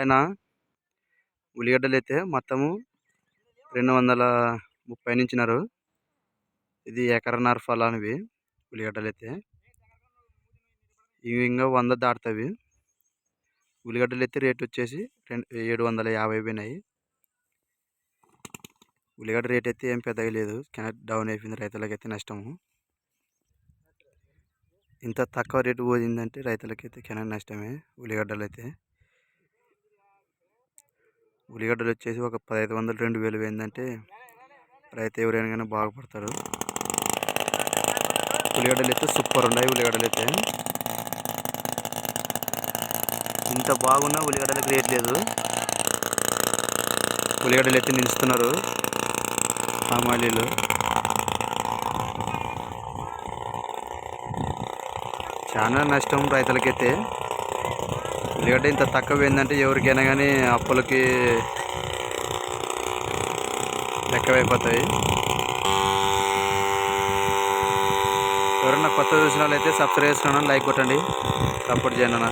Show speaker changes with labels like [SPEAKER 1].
[SPEAKER 1] ఆయన ఉల్లిగడ్డలు అయితే మొత్తము రెండు వందల ముప్పై నుంచినారు. ఇది ఎకరన్నర ఫలానివి ఉల్లిగడ్డలు అయితే ఇవి ఇంకా వంద దాటుతాయి ఉల్లిగడ్డలు అయితే రేట్ వచ్చేసి రెండు ఏడు వందల యాభై పోయినాయి. ఉల్లిగడ్డ రేట్ అయితే ఏం పెద్దగా లేదు. డౌన్ అయిపోయింది రైతులకైతే నష్టము. ఇంత తక్కువ రేటు పోయిందంటే రైతులకైతే కెనాల్ నష్టమే ఉల్లిగడ్డలు అయితే ఉల్లిగడ్డలు వచ్చేసి ఒక పదహైదు వందలు రెండు వేలు ఏంటంటే రైతు ఎవరైనా కానీ బాగుపడతారు ఉల్లిగడ్డలు అయితే సూపర్ ఉన్నాయి ఉల్లిగడ్డలు అయితే ఇంత బాగున్నా ఉల్లిగడ్డలకు రేట్ లేదు. ఉల్లిగడ్డలు అయితే నిలుస్తున్నారు సామాన్యులు. చాలా నష్టం రైతులకైతే. ఎందుకంటే ఇంత తక్కువ ఏంటంటే ఎవరికైనా కానీ అప్పులకి ఎక్కువైపోతాయి ఎవరన్నా కొత్త చూసిన వాళ్ళైతే సబ్స్క్రైబ్ చేసుకున్నాను లైక్ కొట్టండి. సపోర్ట్ చేయండి అన్న.